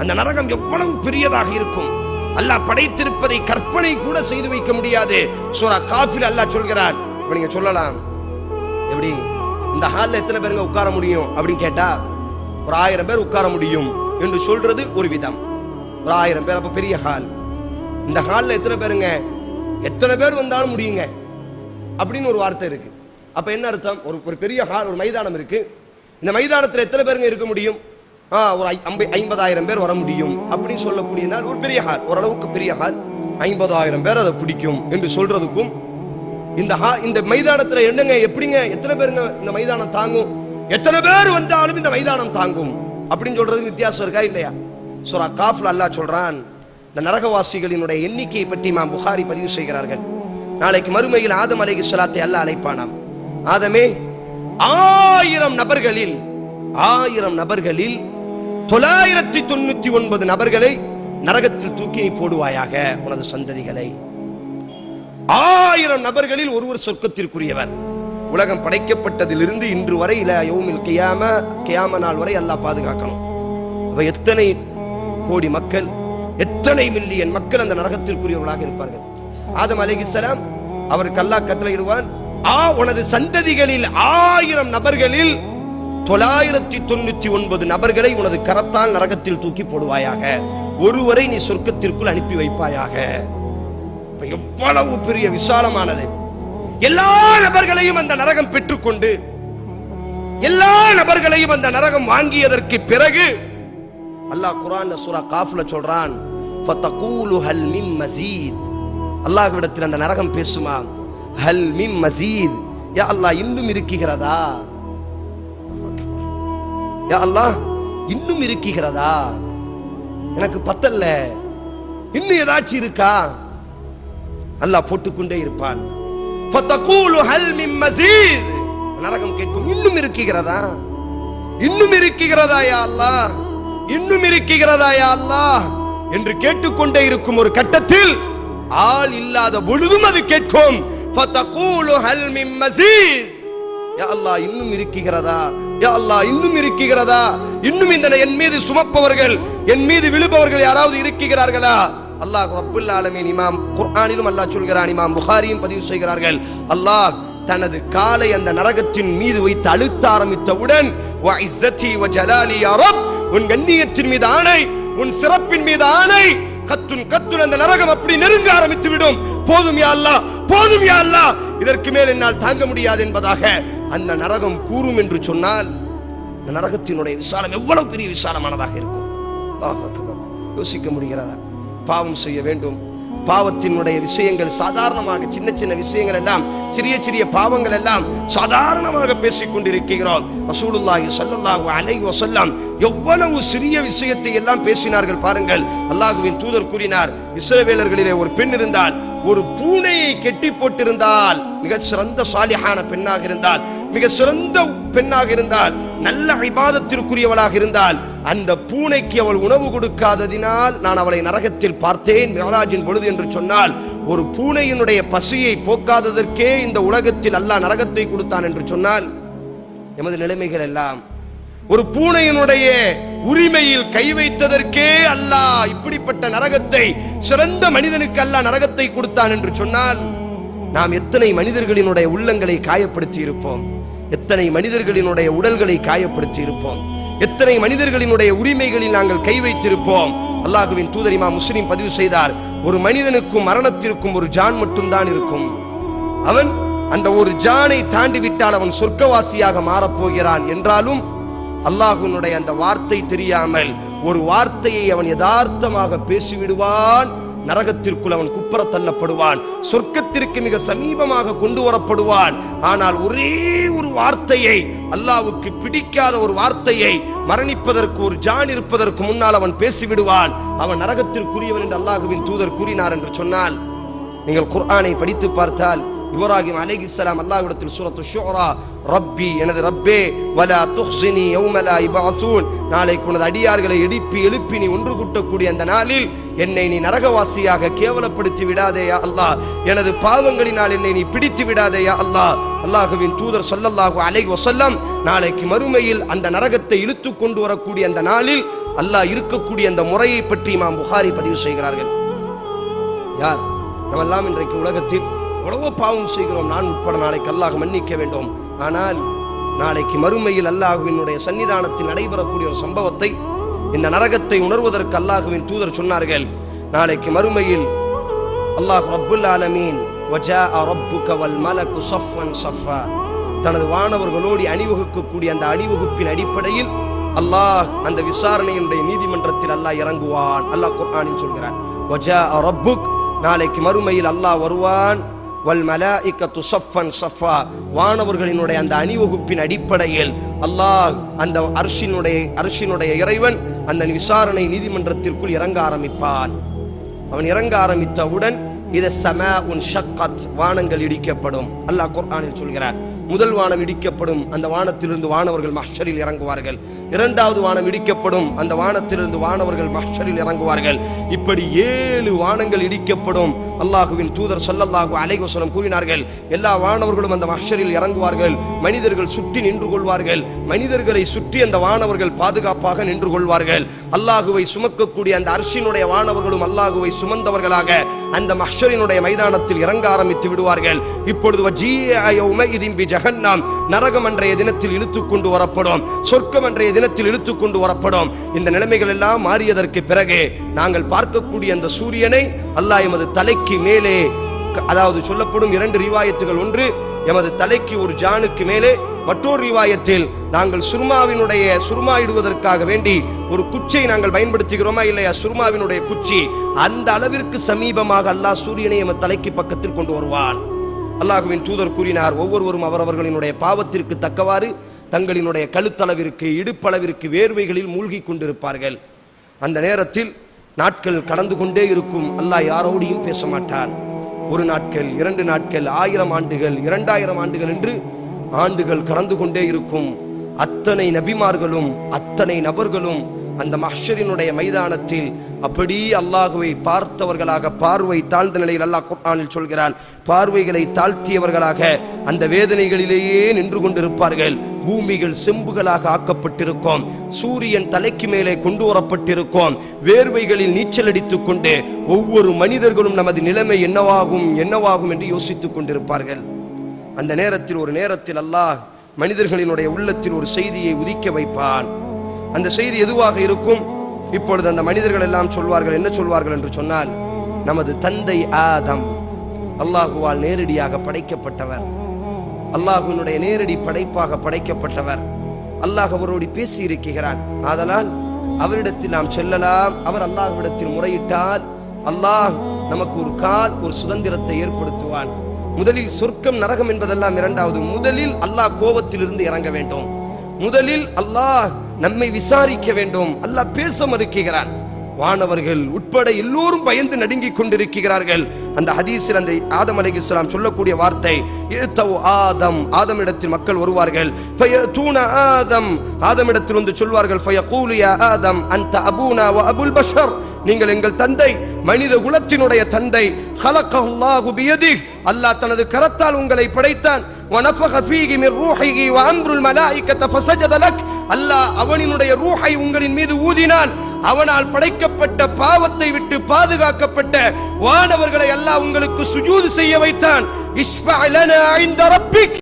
அந்த நரகம் எவ்வளவு பெரியதாக இருக்கும்? அல்லாஹ் படைத்திருப்பதை கற்பனை கூட செய்து வைக்க முடியாது. சூரா காஃபில் அல்லாஹ் சொல்கிறான். இப்போ நீங்கள் சொல்லலாம். எப்படி? இந்த ஹாலில் எத்தனை பேருங்க உட்கார முடியும்? அப்படின்னு கேட்டா ஒரு ஆயிரம் பேர் உட்கார முடியும் என்று சொல்றது ஒரு விதம். ஒரு ஆயிரம் பேர் அப்போ பெரிய ஹால் இந்த ஹாலில் எத்தனை பேருங்க? எத்தனை பேர் வந்தாலும் முடியுங்க. அப்படின்னு ஒரு வார்த்தை இருக்கு. அப்போ என்ன அர்த்தம்? ஒரு ஒரு பெரிய ஹால் ஒரு மைதானம் இருக்கு. இந்த மைதானத்தில் எத்தனை பேருங்க இருக்க முடியும்? ஒரு ஐ- ஐம்பதாயிரம் பேர் வர முடியும் அப்படின்னு சொல்லக்கூடிய நாள் ஒரு பெரிய ஹால் ஓரளவுக்கு பெரிய ஹால். ஐம்பதாயிரம் பேர் அதை பிடிக்கும் என்று சொல்றதுக்கும் இந்த ஹா- இந்த மைதானத்துல என்னங்க எப்படிங்க எத்தனை பேருங்க இந்த மைதானம் தாங்கும்? எத்தனை பேர் வந்தாலும் இந்த மைதானம் தாங்கும் அப்படின்னு சொல்றதுக்கு வித்தியாசம் இருக்கா இல்லையா? சூரா காஃப்ல அல்லாஹ் சொல்றான் இந்த நரகவாசிகளினுடைய எண்ணிக்கையை பற்றி மாம் புகாரி பதிவு செய்கிறார்கள். நாளைக்கு மறுமையில் ஆதம் அலைகி சலாத்தை அல்லாஹ் அழைப்பானாம். ஆதமே ஆயிரம் நபர்களில் ஆயிரம் நபர்களில் தொள்ளாயிரத்தி தொண்ணூத்தி ஒன்பது நபர்களை நரகத்தில் தூக்கி நீ போடுவாயாக உனது சந்ததிகளை. ஆயிரம் நபர்களில் ஒருவர் சொர்க்கத்திற்குரியவர். உலகம் படைக்கப்பட்டதிலிருந்து இன்று வரை இல யௌமில் கியாம கியாம நாள் வரை அல்லாஹ் பாதுகாக்கணும். அவ எத்தனை கோடி மக்கள் எத்தனை மில்லியன் மக்கள் அந்த நரகத்திற்குரியவர்களாக இருப்பார்கள்? ஆதம் அலிகிசலாம் அவருக்கு அல்லாஹ் கட்டளையிடுவான் ஆ உனது சந்ததிகளில் ஆயிரம் நபர்களில் தொள்ளாயிரத்தி தொண்ணூத்தி ஒன்பது நபர்களை உனது கரத்தால் நரகத்தில் தூக்கி போடுவாயாக. ஒருவரை நீ சொர்க்கத்திற்குள் அனுப்பி வைப்பாயாக. எவ்வளவு பெரிய விசாலமானது. எல்லா நபர்களையும் அந்த நரகம் பெற்றுக்கொண்டு எல்லா நபர்களையும் அந்த நரகம் வாங்கியதற்கு பிறகு அல்லாஹ் குரான் சூரா காஃப்ல சொல்றான் ஃபதகூலு ஹல் மின் மஸீத் அல்லாஹ்விடத்தில் அந்த நரகம் பேசுமா ஹல் மின் மசீத். யா அல்லாஹ் இன்னும் இருக்குகிறதா அல்லாஹ் இன்னும் இருக்குகிறதா? எனக்கு பத்தல்ல. இன்னும் ஏதாச்சும் இருக்கா? அல்லாஹ் போட்டுக்கொண்டே இருப்பான். ஹல் நரகம் கேட்கும் இன்னும் இருக்குகிறதா? இன்னும் இருக்குகிறதா யா அல்லாஹ்? இன்னும் இருக்குகிறதா யா அல்லாஹ்? என்று கேட்டுக்கொண்டே இருக்கும் ஒரு கட்டத்தில் ஆள் இல்லாத பொழுதும் அது கேட்கும். ஹல் யா இன்னும் இருக்குகிறதா? யா அல்லாஹ் இன்னும் இருக்கிறதா? இன்னும் இந்த என் மீது சுமப்பவர்கள் என் மீது விழுபவர்கள் யாராவது இருக்கிறார்களா? அல்லாஹ் ரப்புல் ஆலமீன் இமாம் குர்ஆனிலும் அல்லாஹ் சொல்கிறான் இமாம் புகாரியும் பதிவு செய்கிறார்கள். அல்லாஹ் தனது காலை அந்த நரகத்தின் மீது வைத்து அழுத்த ஆரம்பித்தவுடன் உன் கண்ணியத்தின் மீது ஆணை உன் சிறப்பின் மீது ஆணை கத்துன் கத்துன் அந்த நரகம் அப்படி நெருங்க ஆரம்பித்து விடும் போதும் யா அல்லாஹ் போதும் யா அல்லாஹ். இதற்கு மேல் என்னால் தாங்க முடியாது என்பதாக அந்த நரகம் கூறும் என்று சொன்னால் அந்த நரகத்தினுடைய விசாலம் எவ்வளவு பெரிய விசாலமானதாக இருக்கும்? யோசிக்க முடிகிறதா? பாவம் செய்ய வேண்டும். பாவத்தினுடைய விஷயங்கள் சாதாரணமாக சின்ன சின்ன விஷயங்கள் எல்லாம் சிறிய சிறிய பாவங்கள் எல்லாம் சாதாரணமாக பேசிக் கொண்டிருக்கிறோம். ரசூலுல்லாஹி சல்லல்லாஹு அலைஹி வஸல்லம் எவ்வளவு சிறிய விஷயத்தை எல்லாம் பேசினார்கள் பாருங்கள். அல்லாஹ்வின் தூதர் கூறினார் இஸ்ரவேலர்களிலே ஒரு பெண் இருந்தால் ஒரு பூனையை கெட்டி போட்டிருந்தால் மிகச் சிறந்த சாலிஹான பெண்ணாக இருந்தால் மிக சிறந்த பெண்ணாக இருந்தால் நல்ல ஐபாதத்திற்குரியவளாக இருந்தால் அந்த பூனைக்கு அவள் உணவு கொடுக்காததினால் நான் அவளை நரகத்தில் பார்த்தேன் மிகராஜின் பொழுது என்று சொன்னால் ஒரு பூனையினுடைய பசியை போக்காததற்கே இந்த உலகத்தில் அல்லாஹ் நரகத்தை கொடுத்தான் என்று சொன்னால் எமது நிலைமைகள் எல்லாம் ஒரு பூனையினுடைய உரிமையில் கை வைத்ததற்கே அல்லாஹ் இப்படிப்பட்ட நரகத்தை சிறந்த மனிதனுக்கு அல்லாஹ் நரகத்தை கொடுத்தான் என்று சொன்னால் நாம் எத்தனை மனிதர்களினுடைய உள்ளங்களை காயப்படுத்தி இருப்போம் எத்தனை மனிதர்களினுடைய உடல்களை காயப்படுத்தி இருப்போம் எத்தனை மனிதர்களினுடைய உரிமைகளில் நாங்கள் கை வைத்திருப்போம்? அல்லாஹுவின் தூதரிமா முஸ்லிம் பதிவு செய்தார் ஒரு மனிதனுக்கும் மரணத்திற்கும் ஒரு ஜான் மட்டும்தான் இருக்கும். அவன் அந்த ஒரு ஜானை தாண்டி விட்டால் அவன் சொர்க்கவாசியாக மாறப்போகிறான் என்றாலும் அல்லாஹுனுடைய அந்த வார்த்தை தெரியாமல் ஒரு வார்த்தையை அவன் யதார்த்தமாக பேசிவிடுவான். நரகத்திற்குள் அவன் குப்புற தள்ளப்படுவான் சொர்க்கத்திற்கு மிக சமீபமாக கொண்டு வரப்படுவான். ஆனால் ஒரே ஒரு வார்த்தையை அல்லாவுக்கு பிடிக்காத ஒரு வார்த்தையை மரணிப்பதற்கு ஒரு ஜான் இருப்பதற்கு முன்னால் அவன் பேசிவிடுவான். அவன் நரகத்திற்குரியவன் என்று அல்லாஹுவின் தூதர் கூறினார் என்று சொன்னால் நீங்கள் குர்ஆனை படித்து பார்த்தால் இப்ராஹிம் அலைஹிஸ்ஸலாம் அல்லாஹ்விடத்தில் சூரத்து ஷுரா ரப்பி எனது ரப்பே வலா துஹ்ஸினி யௌமலா இபாசூன் நாளைக்கு உனது அடியார்களை எழுப்பி எழுப்பி நீ ஒன்று கூட்டக்கூடிய அந்த நாளில் என்னை நீ நரகவாசியாக கேவலப்படுத்தி விடாதேயா அல்லாஹ். எனது பாவங்களினால் என்னை நீ பிடித்து விடாதேயா அல்லாஹ். அல்லாஹுவின் தூதர் சொல்லல்லாஹு அலைஹி வஸல்லம் நாளைக்கு மறுமையில் அந்த நரகத்தை இழுத்து கொண்டு வரக்கூடிய அந்த நாளில் அல்லாஹ் இருக்கக்கூடிய அந்த முறையை பற்றி இமாம் புகாரி பதிவு செய்கிறார்கள். யார்? நம்மெல்லாம் இன்றைக்கு உலகத்தில் எவ்வளவோ பாவம் செய்கிறோம். நான் உட்பட நாளைக்கு அல்லாஹ் மன்னிக்க வேண்டும். ஆனால் நாளைக்கு மறுமையில் அல்லாஹுவினுடைய சன்னிதானத்தில் நடைபெறக்கூடிய ஒரு சம்பவத்தை இந்த நரகத்தை உணர்வதற்கு அல்லாஹுவின் தூதர் சொன்னார்கள். நாளைக்கு மறுமையில் அல்லாஹ் ரப்புல் ஆலமீன் தனது வானவர்களோடு அணிவகுக்கக்கூடிய அந்த அணிவகுப்பின் அடிப்படையில் அல்லாஹ் அந்த விசாரணையினுடைய நீதிமன்றத்தில் அல்லாஹ் இறங்குவான். அல்லாஹ் குர்ஆனில் சொல்கிறான் நாளைக்கு மறுமையில் அல்லாஹ் வருவான். வல் மலாஇக்கத்து ஸஃபன் சஃபா. வானவர்களினுடைய அந்த அணிவகுப்பின் அடிப்படையில் அல்லாஹ் அந்த அர்ஷினுடைய அர்ஷினுடைய இறைவன் அந்த விசாரணை நீதிமன்றத்திற்குள் இறங்க ஆரம்பிப்பான். அவன் இறங்க ஆரம்பித்தவுடன் இத சம உன் ஷக்கத் வானங்கள் இடிக்கப்படும். அல்லாஹ் குர்ஆனில் சொல்கிறார் முதல் வானம் இடிக்கப்படும் அந்த வானத்திலிருந்து வானவர்கள் மஹ்ஷரில் இறங்குவார்கள். இரண்டாவது வானம் இடிக்கப்படும் அந்த வானத்திலிருந்து வானவர்கள் மஹ்ஷரில் இறங்குவார்கள். இப்படி ஏழு வானங்கள் இடிக்கப்படும் அல்லாஹுவின் தூதர் சல்லல்லாஹு அலைவசனம் கூறினார்கள் எல்லா வானவர்களும் அந்த மஹ்ஷரில் இறங்குவார்கள் மனிதர்கள் சுற்றி நின்று கொள்வார்கள் மனிதர்களை சுற்றி அந்த வானவர்கள் பாதுகாப்பாக நின்று கொள்வார்கள். அல்லாஹுவை சுமக்கக்கூடிய அந்த அர்ஷினுடைய வானவர்களும் அல்லாஹுவை சுமந்தவர்களாக அந்த மஹ்ஷரினுடைய மைதானத்தில் இறங்க ஆரம்பித்து விடுவார்கள். இப்பொழுது வஜீஅ யௌமஇதின் பி ஜஹன்னம் நரகம் அன்றைய தினத்தில் இழுத்து கொண்டு வரப்படும். சொர்க்கம் அன்றைய தினத்தில் இழுத்து கொண்டு வரப்படும். இந்த நிலைமைகள் எல்லாம் மாறியதற்கு பிறகு நாங்கள் பார்க்கக்கூடிய அந்த சூரியனை அல்லாஹ் எமது தலைக்கு மேலே அதாவது சொல்லப்படும் இரண்டு ரிவாயத்துகள் ஒன்று எமது தலைக்கு ஒரு ஜானுக்கு மேலே மற்றொரு ரிவாயத்தில் நாங்கள் சுர்மாவினுடைய சுர்மா இடுவதற்காக வேண்டி ஒரு குச்சை நாங்கள் பயன்படுத்துகிறோமா இல்லையா? சுர்மாவினுடைய குச்சி. அந்த அளவிற்கு சமீபமாக அல்லாஹ் சூரியனை எமது தலைக்கு பக்கத்தில் கொண்டு வருவான். அல்லாஹுவின் தூதர் கூறினார் ஒவ்வொருவரும் அவரவர்களினுடைய பாவத்திற்கு தக்கவாறு தங்களினுடைய கழுத்தளவிற்கு இடுப்பளவிற்கு வேர்வைகளில் மூழ்கி கொண்டிருப்பார்கள். அந்த நேரத்தில் நாட்கள் கடந்து கொண்டே இருக்கும் அல்லாஹ் யாரோடையும் பேச மாட்டான். ஒரு நாட்கள் இரண்டு நாட்கள் ஆயிரம் ஆண்டுகள் இரண்டாயிரம் ஆண்டுகள் என்று ஆண்டுகள் கடந்து கொண்டே இருக்கும். அத்தனை நபிமார்களும் அத்தனை நபர்களும் அந்த மஹ்ஷரினுடைய மைதானத்தில் அப்படி அல்லாஹுவை பார்த்தவர்களாக பார்வை தாழ்ந்த நிலையில் அல்லாஹ் குர்ஆனில் சொல்கிறான் பார்வைகளை தாழ்த்தியவர்களாக அந்த வேதனைகளிலேயே நின்று கொண்டிருப்பார்கள். பூமிகள் செம்புகளாக ஆக்கப்பட்டிருக்கும் சூரியன் தலைக்கு மேலே கொண்டு வரப்பட்டிருக்கும் வேர்வைகளில் நீச்சல் அடித்துக் கொண்டு ஒவ்வொரு மனிதர்களும் நமது நிலைமை என்னவாகும் என்னவாகும் என்று யோசித்துக் கொண்டிருப்பார்கள். அந்த நேரத்தில் ஒரு நேரத்தில் அல்லாஹ் மனிதர்களினுடைய உள்ளத்தில் ஒரு செய்தியை உதிக்க வைப்பான். அந்த செய்தி எதுவாக இருக்கும்? இப்பொழுது அந்த மனிதர்கள் எல்லாம் சொல்வார்கள் என்ன சொல்வார்கள் என்று சொன்னால் நமது தந்தை ஆதம் அல்லாஹுவால் நேரடியாக படைக்கப்பட்டவர். அல்லாஹுனுடைய நேரடி படைப்பாக படைக்கப்பட்டவர். அல்லாஹ் அவரோடு பேசி இருக்கிறான் ஆதலால் அவரிடத்தில் நாம் செல்லலாம். அவர் அல்லாஹ்விடத்தில் முறையிட்டால் அல்லாஹ் நமக்கு ஒரு கால் ஒரு சுதந்திரத்தை ஏற்படுத்துவான். முதலில் சொர்க்கம் நரகம் என்பதெல்லாம் இரண்டாவது. முதலில் அல்லாஹ் கோபத்திலிருந்து இறங்க வேண்டும். முதலில் அல்லாஹ் நம்மை விசாரிக்க வேண்டும். அல்லாஹ் பேச மறுக்கிறான். வானவர்கள் உட்பட எல்லோரும் பயந்து நடுங்கிக் கொண்டிருக்கிறார்கள். அந்த ஹதீஸில் அந்த ஆதம் அலைஹிஸ்ஸலாம் சொல்லக்கூடிய வார்த்தை "இத்தவ் ஆதம். இடத்தில் மக்கள் வருவார்கள். ஃபயதூன ஆதம். இடத்தில் வந்து சொல்வார்கள் ஃபயகூலு யா ஆதம் அந்த அபூனா வ அபுல் பஷர். நீங்கள் எங்கள் தந்தை மனித குலத்தினுடைய தந்தை ஹலக்கல்லாஹு பியதிஹ். அல்லாஹ் தனது கரத்தால் உங்களை படைத்தான். وَنَفَخَ فِيهِ مِنْ رُوحِهِ وَأَمْرُ الْمَلَائِكَةَ فَسَجَدَ لَكَ அல்லாஹ் அவனினுடைய ரூஹை உங்களின் மீது ஊதினான் அவனால் படைக்கப்பட்ட பாவத்தை விட்டு பாதுகாக்கப்பட்ட வானவர்களை அல்லாஹ் உங்களுக்கு சுஜூது செய்ய வைத்தான் இஸ்ஃபஅ லனா இன்த ரப்பிக்